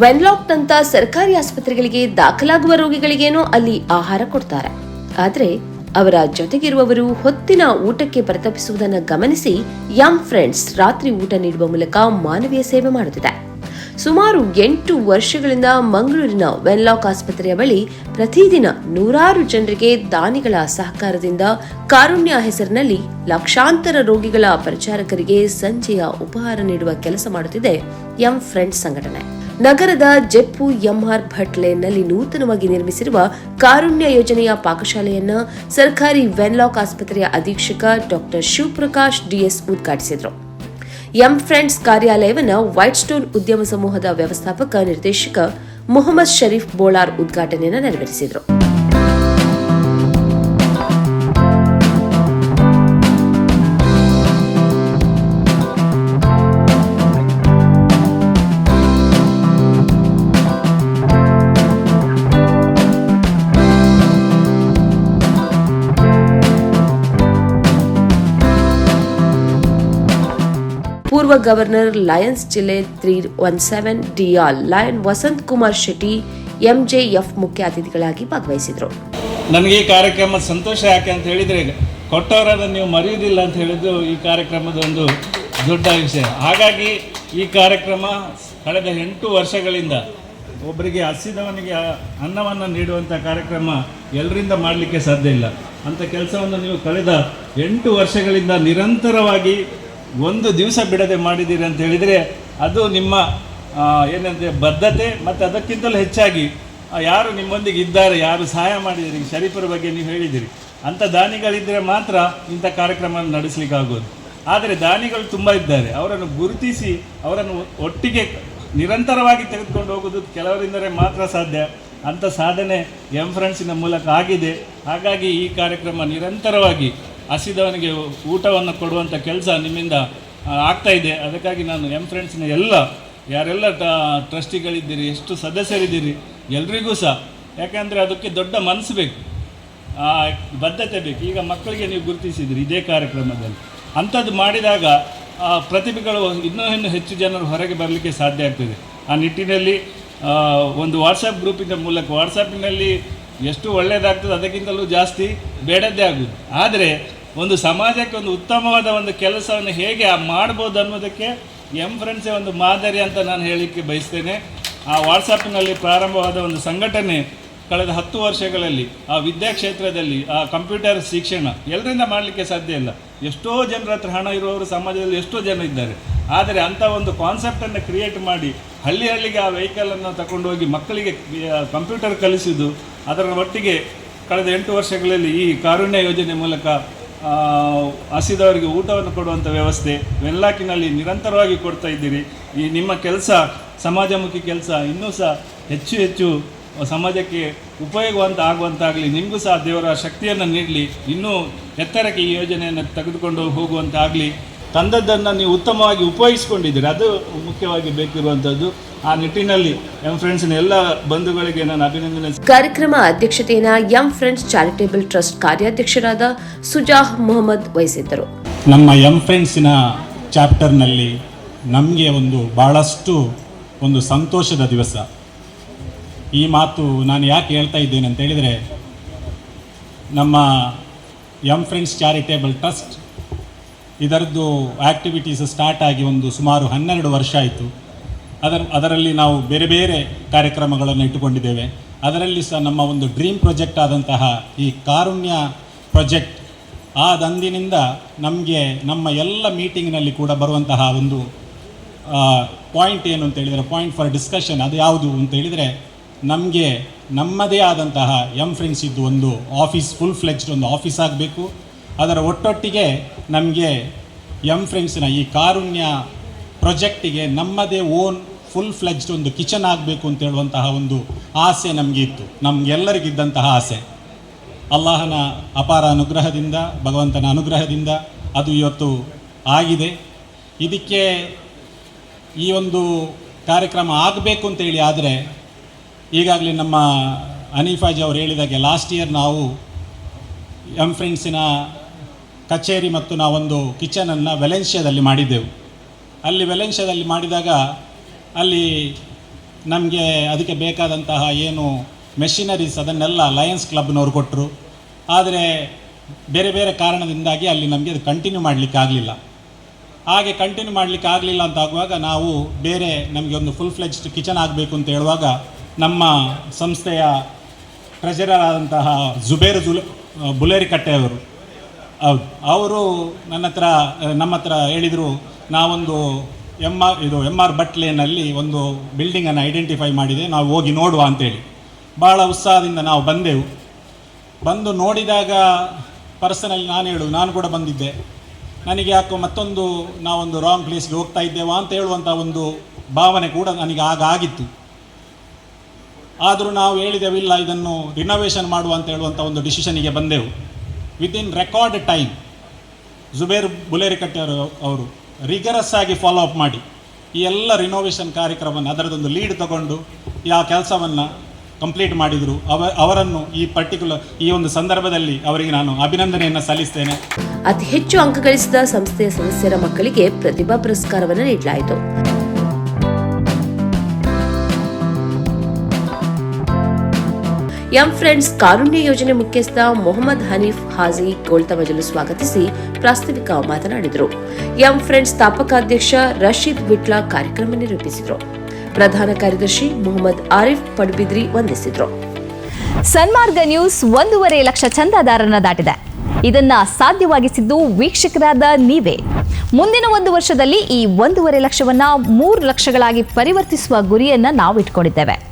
ವೆನ್ಲಾಕ್ನಂತ ಸರ್ಕಾರಿ ಆಸ್ಪತ್ರೆಗಳಿಗೆ ದಾಖಲಾಗುವ ರೋಗಿಗಳಿಗೇನೋ ಅಲ್ಲಿ ಆಹಾರ ಕೊಡ್ತಾರೆ. ಆದರೆ ಅವರ ಜೊತೆಗಿರುವವರು ಹೊತ್ತಿನ ಊಟಕ್ಕೆ ಪರಿತಪಿಸುವುದನ್ನು ಗಮನಿಸಿ ಯಮ್ ಫ್ರೆಂಡ್ಸ್ ರಾತ್ರಿ ಊಟ ನೀಡುವ ಮೂಲಕ ಮಾನವೀಯ ಸೇವೆ ಮಾಡುತ್ತಿದೆ. ಸುಮಾರು ಎಂಟು ವರ್ಷಗಳಿಂದ ಮಂಗಳೂರಿನ ವೆನ್ಲಾಕ್ ಆಸ್ಪತ್ರೆಯ ಬಳಿ ಪ್ರತಿದಿನ ನೂರಾರು ಜನರಿಗೆ ದಾನಿಗಳ ಸಹಕಾರದಿಂದ ಕಾರುಣ್ಯ ಹೆಸರಿನಲ್ಲಿ ಲಕ್ಷಾಂತರ ರೋಗಿಗಳ ಪ್ರಚಾರಕರಿಗೆ ಸಂಜೆಯ ಉಪಹಾರ ನೀಡುವ ಕೆಲಸ ಮಾಡುತ್ತಿದೆ ಯಮ್ ಫ್ರೆಂಡ್ಸ್ ಸಂಘಟನೆ. ನಗರದ ಜೆಪ್ಪು ಎಂಆರ್ ಭಟ್ ಲೇನ್ನಲ್ಲಿ ನೂತನವಾಗಿ ನಿರ್ಮಿಸಿರುವ ಕಾರುಣ್ಯ ಯೋಜನೆಯ ಪಾಕಶಾಲೆಯನ್ನ ಸರ್ಕಾರಿ ವೆನ್ಲಾಕ್ ಆಸ್ಪತ್ರೆಯ ಅಧೀಕ್ಷಕ ಡಾಕ್ಟರ್ ಶಿವಪ್ರಕಾಶ್ ಡಿಎಸ್ ಉದ್ಘಾಟಿಸಿದರು. ಎಂ ಫ್ರೆಂಡ್ಸ್ ಕಾರ್ಯಾಲಯವನ್ನು ವೈಟ್ ಸ್ಟೋನ್ ಉದ್ಯಮ ಸಮೂಹದ ವ್ಯವಸ್ಥಾಪಕ ನಿರ್ದೇಶಕ ಮೊಹಮ್ಮದ್ ಶರೀಫ್ ಬೋಳಾರ್ ಉದ್ಘಾಟನೆಯನ್ನು ನೆರವೇರಿಸಿದರು. ಪೂರ್ವ ಗವರ್ನರ್ ಲಯನ್ಸ್ ಜಿಲ್ಲೆ three one seven DR lion Vasant Kumar Shetty, MJF ಮುಖ್ಯ ಅತಿಥಿಗಳಾಗಿ ಭಾಗವಹಿಸಿದರು. ನನಗೆ ಈ ಕಾರ್ಯಕ್ರಮ ಸಂತೋಷ ಯಾಕೆ ಅಂತ ಹೇಳಿದರೆ ಕೊಟ್ಟವರನ್ನು ನೀವು ಮರೆಯುವುದಿಲ್ಲ ಅಂತ ಹೇಳಿದ್ದು ಈ ಕಾರ್ಯಕ್ರಮದ ಒಂದು ದೊಡ್ಡ ವಿಷಯ. ಹಾಗಾಗಿ ಈ ಕಾರ್ಯಕ್ರಮ ಕಳೆದ ಎಂಟು ವರ್ಷಗಳಿಂದ ಒಬ್ಬರಿಗೆ ಹಸಿದವನಿಗೆ ಅನ್ನವನ್ನು ನೀಡುವಂಥ ಕಾರ್ಯಕ್ರಮ ಎಲ್ಲರಿಂದ ಮಾಡಲಿಕ್ಕೆ ಸಾಧ್ಯ ಇಲ್ಲ. ಅಂಥ ಕೆಲಸವನ್ನು ನೀವು ಕಳೆದ ಎಂಟು ವರ್ಷಗಳಿಂದ ನಿರಂತರವಾಗಿ ಒಂದು ದಿವಸ ಬಿಡದೆ ಮಾಡಿದ್ದೀರಿ ಅಂತ ಹೇಳಿದರೆ ಅದು ನಿಮ್ಮ ಏನಂದರೆ ಬದ್ಧತೆ ಮತ್ತು ಅದಕ್ಕಿಂತಲೂ ಹೆಚ್ಚಾಗಿ ಯಾರು ನಿಮ್ಮೊಂದಿಗೆ ಇದ್ದಾರೆ, ಯಾರು ಸಹಾಯ ಮಾಡಿದ್ದೀರಿ ಶರೀಫರ ಬಗ್ಗೆ ನೀವು ಹೇಳಿದ್ದೀರಿ. ಅಂಥ ದಾನಿಗಳಿದ್ದರೆ ಮಾತ್ರ ಇಂಥ ಕಾರ್ಯಕ್ರಮ ನಡೆಸಲಿಕ್ಕಾಗೋದು ಆದರೆ ದಾನಿಗಳು ತುಂಬ ಇದ್ದಾರೆ. ಅವರನ್ನು ಗುರುತಿಸಿ, ಅವರನ್ನು ಒಟ್ಟಿಗೆ ನಿರಂತರವಾಗಿ ತೆಗೆದುಕೊಂಡು ಹೋಗೋದು ಕೆಲವರಿಂದಲೇ ಮಾತ್ರ ಸಾಧ್ಯ. ಅಂಥ ಸಾಧನೆ ಎಂ ಫ್ರೆಂಡ್ಸಿನ ಮೂಲಕ ಆಗಿದೆ. ಹಾಗಾಗಿ ಈ ಕಾರ್ಯಕ್ರಮ ನಿರಂತರವಾಗಿ ಹಸಿದವನಿಗೆ ಊಟವನ್ನು ಕೊಡುವಂಥ ಕೆಲಸ ನಿಮ್ಮಿಂದ ಆಗ್ತಾ ಇದೆ. ಅದಕ್ಕಾಗಿ ನಾನು ಎಂ ಫ್ರೆಂಡ್ಸ್ನ ಎಲ್ಲ, ಯಾರೆಲ್ಲ ಟ- ಟ್ರಸ್ಟಿಗಳಿದ್ದೀರಿ, ಎಷ್ಟು ಸದಸ್ಯರಿದ್ದೀರಿ, ಎಲ್ರಿಗೂ ಸಹ. ಯಾಕೆಂದರೆ ಅದಕ್ಕೆ ದೊಡ್ಡ ಮನಸ್ಸು ಬೇಕು. ಬದ್ಧತೆ ಬೇಕು. ಈಗ ಮಕ್ಕಳಿಗೆ ನೀವು ಗುರುತಿಸಿದಿರಿ ಇದೇ ಕಾರ್ಯಕ್ರಮದಲ್ಲಿ. ಅಂಥದ್ದು ಮಾಡಿದಾಗ ಪ್ರತಿಭೆಗಳು ಇನ್ನೂ ಇನ್ನೂ ಹೆಚ್ಚು ಜನರು ಹೊರಗೆ ಬರಲಿಕ್ಕೆ ಸಾಧ್ಯ ಆಗ್ತದೆ. ಆ ನಿಟ್ಟಿನಲ್ಲಿ ಒಂದು ವಾಟ್ಸಪ್ ಗ್ರೂಪಿನ ಮೂಲಕ ವಾಟ್ಸಪ್ಪಿನಲ್ಲಿ ಎಷ್ಟು ಒಳ್ಳೆಯದಾಗ್ತದೆ ಅದಕ್ಕಿಂತಲೂ ಜಾಸ್ತಿ ಬೇಡದ್ದೇ ಆಗುವುದು. ಆದರೆ ಒಂದು ಸಮಾಜಕ್ಕೆ ಒಂದು ಉತ್ತಮವಾದ ಒಂದು ಕೆಲಸವನ್ನು ಹೇಗೆ ಮಾಡ್ಬೋದು ಅನ್ನೋದಕ್ಕೆ ಎಂ ಫ್ರೆಂಡ್ಸೇ ಒಂದು ಮಾದರಿ ಅಂತ ನಾನು ಹೇಳಲಿಕ್ಕೆ ಬಯಸ್ತೇನೆ. ಆ ವಾಟ್ಸಪ್ನಲ್ಲಿ ಪ್ರಾರಂಭವಾದ ಒಂದು ಸಂಘಟನೆ ಕಳೆದ ಹತ್ತು ವರ್ಷಗಳಲ್ಲಿ, ಆ ವಿದ್ಯಾಕ್ಷೇತ್ರದಲ್ಲಿ, ಆ ಕಂಪ್ಯೂಟರ್ ಶಿಕ್ಷಣ ಎಲ್ಲರಿಂದ ಮಾಡಲಿಕ್ಕೆ ಸಾಧ್ಯ ಇಲ್ಲ. ಎಷ್ಟೋ ಜನರ ಹತ್ರ ಹಣ ಇರುವವರು ಸಮಾಜದಲ್ಲಿ ಎಷ್ಟೋ ಜನ ಇದ್ದಾರೆ. ಆದರೆ ಅಂಥ ಒಂದು ಕಾನ್ಸೆಪ್ಟನ್ನು ಕ್ರಿಯೇಟ್ ಮಾಡಿ ಹಳ್ಳಿ ಹಳ್ಳಿಗೆ ಆ ವೆಹಿಕಲನ್ನು ತಗೊಂಡು ಹೋಗಿ ಮಕ್ಕಳಿಗೆ ಕಂಪ್ಯೂಟರ್ ಕಲಿಸಿದ್ದು, ಅದರ ಒಟ್ಟಿಗೆ ಕಳೆದ ಎಂಟು ವರ್ಷಗಳಲ್ಲಿ ಈ ಕಾರುಣ್ಯ ಯೋಜನೆ ಮೂಲಕ ಹಸಿದವರಿಗೆ ಊಟವನ್ನು ಕೊಡುವಂಥ ವ್ಯವಸ್ಥೆ ವೆಲ್ಲಾಕಿನಲ್ಲಿ ನಿರಂತರವಾಗಿ ಕೊಡ್ತಾ ಇದ್ದೀರಿ. ಈ ನಿಮ್ಮ ಕೆಲಸ, ಸಮಾಜಮುಖಿ ಕೆಲಸ, ಇನ್ನೂ ಸಹ ಹೆಚ್ಚು ಹೆಚ್ಚು ಸಮಾಜಕ್ಕೆ ಉಪಯೋಗವಂತ ಆಗುವಂತಾಗಲಿ, ನಿಮಗೂ ಸಹ ದೇವರ ಶಕ್ತಿಯನ್ನು ನೀಡಲಿ, ಇನ್ನೂ ಎತ್ತರಕ್ಕೆ ಈ ಯೋಜನೆಯನ್ನು ತೆಗೆದುಕೊಂಡು ಹೋಗುವಂತಾಗಲಿ. ತಂದದ್ದನ್ನು ನೀವು ಉತ್ತಮವಾಗಿ ಉಪಯೋಗಿಸ್ಕೊಂಡಿದ್ದೀರಿ. ಅದು ಮುಖ್ಯವಾಗಿ ಬೇಕಿರುವಂಥದ್ದು ಆ ನಿಟ್ಟಿನಲ್ಲಿ ಎಂ ಫ್ರೆಂಡ್ಸ್ನ ಎಲ್ಲ ಬಂಧುಗಳಿಗೆ ನಾನು ಅಭಿನಂದನೆ. ಕಾರ್ಯಕ್ರಮ ಅಧ್ಯಕ್ಷತೆಯನ್ನ ಎಂ ಫ್ರೆಂಡ್ಸ್ ಚಾರಿಟೇಬಲ್ ಟ್ರಸ್ಟ್ ಕಾರ್ಯಾಧ್ಯಕ್ಷರಾದ ಸುಜಾಹ್ ಮೊಹಮ್ಮದ್ ವಹಿಸಿದ್ದರು. ನಮ್ಮ ಎಂ ಫ್ರೆಂಡ್ಸಿನ ಚಾಪ್ಟರ್ನಲ್ಲಿ ನಮಗೆ ಒಂದು ಭಾಳಷ್ಟು ಒಂದು ಸಂತೋಷದ ದಿವಸ. ಈ ಮಾತು ನಾನು ಯಾಕೆ ಹೇಳ್ತಾ ಇದ್ದೇನೆ ಅಂತ ಹೇಳಿದರೆ ನಮ್ಮ ಎಂ ಫ್ರೆಂಡ್ಸ್ ಚಾರಿಟೇಬಲ್ ಟ್ರಸ್ಟ್ ಇದರದ್ದು ಆ್ಯಕ್ಟಿವಿಟೀಸ್ ಸ್ಟಾರ್ಟ್ ಆಗಿ ಒಂದು ಸುಮಾರು ಹನ್ನೆರಡು ವರ್ಷ ಆಯಿತು. ಅದರ, ಅದರಲ್ಲಿ ನಾವು ಬೇರೆ ಬೇರೆ ಕಾರ್ಯಕ್ರಮಗಳನ್ನು ಇಟ್ಟುಕೊಂಡಿದ್ದೇವೆ. ಅದರಲ್ಲಿ ಸಹ ನಮ್ಮ ಒಂದು ಡ್ರೀಮ್ ಪ್ರಾಜೆಕ್ಟ್ ಆದಂತಹ ಈ ಕಾರುಣ್ಯ ಪ್ರಾಜೆಕ್ಟ್ ಆದಂದಿನಿಂದ ನಮಗೆ, ನಮ್ಮ ಎಲ್ಲ ಮೀಟಿಂಗ್ನಲ್ಲಿ ಕೂಡ ಬರುವಂತಹ ಒಂದು ಪಾಯಿಂಟ್ ಏನು ಅಂತ ಹೇಳಿದರೆ ಪಾಯಿಂಟ್ ಫಾರ್ ಡಿಸ್ಕಷನ್ ಅದು ಯಾವುದು ಅಂತ ಹೇಳಿದರೆ, ನಮಗೆ ನಮ್ಮದೇ ಆದಂತಹ ಎಂ ಫ್ರೆಂಡ್ಸ್ ಇದ್ದು ಒಂದು ಆಫೀಸ್ ಫುಲ್ ಫ್ಲೆಜ್ಡ್ ಒಂದು ಆಫೀಸ್ ಆಗಬೇಕು. ಅದರ ಒಟ್ಟೊಟ್ಟಿಗೆ ನಮಗೆ ಎಂ ಫ್ರೆಂಡ್ಸಿನ ಈ ಕಾರುಣ್ಯ ಪ್ರೊಜೆಕ್ಟಿಗೆ ನಮ್ಮದೇ ಓನ್ ಫುಲ್ ಫ್ಲೆಜ್ಡ್ ಒಂದು ಕಿಚನ್ ಆಗಬೇಕು ಅಂತ ಹೇಳುವಂತಹ ಒಂದು ಆಸೆ ನಮಗೆ ಇತ್ತು ನಮಗೆಲ್ಲರಿಗಿದ್ದಂತಹ ಆಸೆ. ಅಲ್ಲಾಹನ ಅಪಾರ ಅನುಗ್ರಹದಿಂದ, ಭಗವಂತನ ಅನುಗ್ರಹದಿಂದ ಅದು ಇವತ್ತು ಆಗಿದೆ. ಇದಕ್ಕೆ ಈ ಒಂದು ಕಾರ್ಯಕ್ರಮ ಆಗಬೇಕು ಅಂತೇಳಿ ಆದರೆ, ಈಗಾಗಲೇ ನಮ್ಮ ಅನೀಫಾಜ್ ಅವರು ಹೇಳಿದಾಗೆ ಲಾಸ್ಟ್ ಇಯರ್ ನಾವು ಎಂ ಫ್ರೆಂಡ್ಸಿನ ಕಚೇರಿ ಮತ್ತು ನಾವೊಂದು ಕಿಚನನ್ನು ವೆಲೆನ್ಷಿಯಾದಲ್ಲಿ ಮಾಡಿದ್ದೆವು. ಅಲ್ಲಿ ವೆಲೆನ್ಷಿಯಾದಲ್ಲಿ ಮಾಡಿದಾಗ ಅಲ್ಲಿ ನಮಗೆ ಅದಕ್ಕೆ ಬೇಕಾದಂತಹ ಏನು ಮೆಷಿನರೀಸ್ ಅದನ್ನೆಲ್ಲ ಲಯನ್ಸ್ ಕ್ಲಬ್ನವರು ಕೊಟ್ಟರು ಆದರೆ ಬೇರೆ ಬೇರೆ ಕಾರಣದಿಂದಾಗಿ ಅಲ್ಲಿ ನಮಗೆ ಅದು ಕಂಟಿನ್ಯೂ ಮಾಡಲಿಕ್ಕೆ ಆಗಲಿಲ್ಲ. ಹಾಗೆ ಕಂಟಿನ್ಯೂ ಮಾಡಲಿಕ್ಕೆ ಆಗಲಿಲ್ಲ ಅಂತ ಆಗುವಾಗ ನಾವು ಬೇರೆ ನಮಗೆ ಒಂದು ಫುಲ್ ಫ್ಲೆಜ್ಡ್ ಕಿಚನ್ ಆಗಬೇಕು ಅಂತ ಹೇಳುವಾಗ ನಮ್ಮ ಸಂಸ್ಥೆಯ ಟ್ರೆಜರರ್ ಆದಂತಹ ಜುಬೇರ್ ಜುಲ್ ಬುಲೇರಿಕಟ್ಟೆಯವರು ಹೌದು ಅವರು ನನ್ನ ಹತ್ರ ನಮ್ಮ ಹತ್ರ ಹೇಳಿದರು, ನಾವೊಂದು ಎಂ ಆರ್ ಇದು ಎಂ ಆರ್ ಬಟ್ಲೇನಲ್ಲಿ ಒಂದು ಬಿಲ್ಡಿಂಗನ್ನು ಐಡೆಂಟಿಫೈ ಮಾಡಿದೆ, ನಾವು ಹೋಗಿ ನೋಡುವ ಅಂತೇಳಿ. ಭಾಳ ಉತ್ಸಾಹದಿಂದ ನಾವು ಬಂದೆವು. ಬಂದು ನೋಡಿದಾಗ ಪರ್ಸನಲ್ಲಿ ನಾನು ಹೇಳು, ನಾನು ಕೂಡ ಬಂದಿದ್ದೆ. ನನಗೆ ಯಾಕೋ ಮತ್ತೊಂದು, ನಾವೊಂದು ರಾಂಗ್ ಪ್ಲೇಸ್ಗೆ ಹೋಗ್ತಾ ಇದ್ದೇವಾ ಅಂತ ಹೇಳುವಂಥ ಒಂದು ಭಾವನೆ ಕೂಡ ನನಗೆ ಆಗ ಆಗಿತ್ತು. ಆದರೂ ನಾವು ಹೇಳಿದೆವಿಲ್ಲ ಇದನ್ನು ರಿನೋವೇಷನ್ ಮಾಡುವ ಅಂತ ಹೇಳುವಂಥ ಒಂದು ಡಿಸಿಷನಿಗೆ ಬಂದೆವು. ವಿದಿನ್ ರೆಕಾರ್ಡ್ ಟೈಮ್ ಜುಬೇರ್ ಬುಲೇರಿಕಟ್ಟೆಯವರು ಅವರು ರಿಗರಸ್ ಆಗಿ ಫಾಲೋ ಅಪ್ ಮಾಡಿ. ಈ ಎಲ್ಲ ರಿನೋವೇಷನ್ ಕಾರ್ಯಕ್ರಮವನ್ನು, ಅದರದೊಂದು ಲೀಡ್ ತಗೊಂಡು ಆ ಕೆಲಸವನ್ನು ಕಂಪ್ಲೀಟ್ ಮಾಡಿದರು. ಅವ, ಅವರನ್ನು ಈ ಪರ್ಟಿಕ್ಯುಲರ್ ಈ ಒಂದು ಸಂದರ್ಭದಲ್ಲಿ ಅವರಿಗೆ ನಾನು ಅಭಿನಂದನೆಯನ್ನು ಸಲ್ಲಿಸ್ತೇನೆ. ಅತಿ ಹೆಚ್ಚು ಅಂಕ ಗಳಿಸಿದ ಸಂಸ್ಥೆಯ ಸದಸ್ಯರ ಮಕ್ಕಳಿಗೆ ಪ್ರತಿಭಾ ಪುರಸ್ಕಾರವನ್ನು ನೀಡಲಾಯಿತು. ಎಂ ಫ್ರೆಂಡ್ಸ್ ಕಾರುಣ್ಯ ಯೋಜನೆ ಮುಖ್ಯಸ್ಥ ಮೊಹಮ್ಮದ್ ಹನೀಫ್ ಹಾಜಿ ಗೋಳ್ತಮಜಲು ಸ್ವಾಗತಿಸಿ ಪ್ರಾಸ್ತಾವಿಕ ಮಾತನಾಡಿದರು ಎಂ ಫ್ರೆಂಡ್ಸ್ ಸ್ಥಾಪಕಾಧ್ಯಕ್ಷ ರಶೀದ್ ವಿಟ್ಲ ಕಾರ್ಯಕ್ರಮ ನಿರೂಪಿಸಿದರು ಪ್ರಧಾನ ಕಾರ್ಯದರ್ಶಿ ಮೊಹಮ್ಮದ್ ಆರಿಫ್ ಪಡ್ಬಿದ್ರಿ ವಂದಿಸಿದರು ಸನ್ಮಾರ್ಗ ನ್ಯೂಸ್ ಒಂದೂವರೆ ಲಕ್ಷ ಚಂದಾದಾರರನ್ನ ದಾಟಿದೆ. ಇದನ್ನ ಸಾಧ್ಯವಾಗಿಸಿದ್ದು ವೀಕ್ಷಕರಾದ ನೀವೇ. ಮುಂದಿನ ಒಂದು ವರ್ಷದಲ್ಲಿ ಈ ಒಂದೂವರೆ ಲಕ್ಷವನ್ನ ಮೂರು ಲಕ್ಷಗಳಾಗಿ ಪರಿವರ್ತಿಸುವ ಗುರಿಯನ್ನ ನಾವು ಇಟ್ಕೊಂಡಿದ್ದೇವೆ